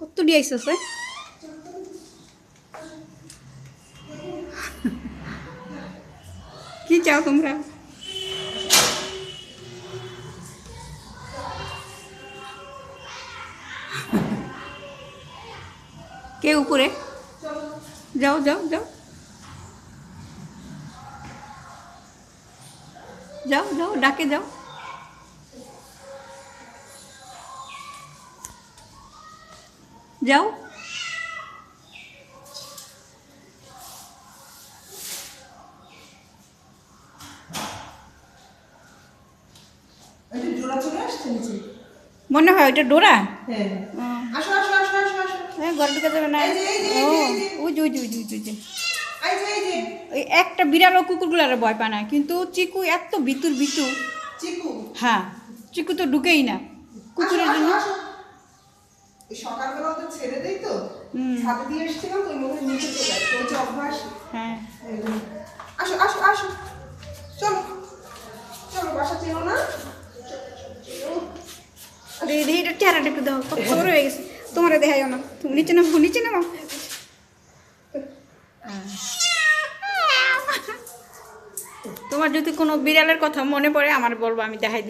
কত দিয়ে আইসছে? কি চাও তোমরা? কে উপরে? যাও যাও যাও। যাও যাও, ডাকে যাও। ওই যে, ওই যে এই যে এই যে। ওই একটা বিড়াল ও কুকুরগুলারে ভয় পায় না। কিন্তু চিকু এত ভিতুর ভিতু চিকু? হ্যাঁ চিকু তো ঢুকেই না। কুকুরের জন্য। ছেড়ে দেই তো। ছাদে দিয়ে এসেছিলাম তো ওই মধ্যে নিচে চলে আসছে ওই যে অভ্যাস। হ্যাঁ। আসো আসো আসো। চলো। চলো বাসা চেনো না? এটা চেহারাটা একটু দেখো কত বড় হয়ে গেছে। তোমার না। তুমি নিচে নামো নিচে নামো। তোমার যদি কোনো বিড়ালের কথা মনে পড়ে আমার বলব আমি দেখাই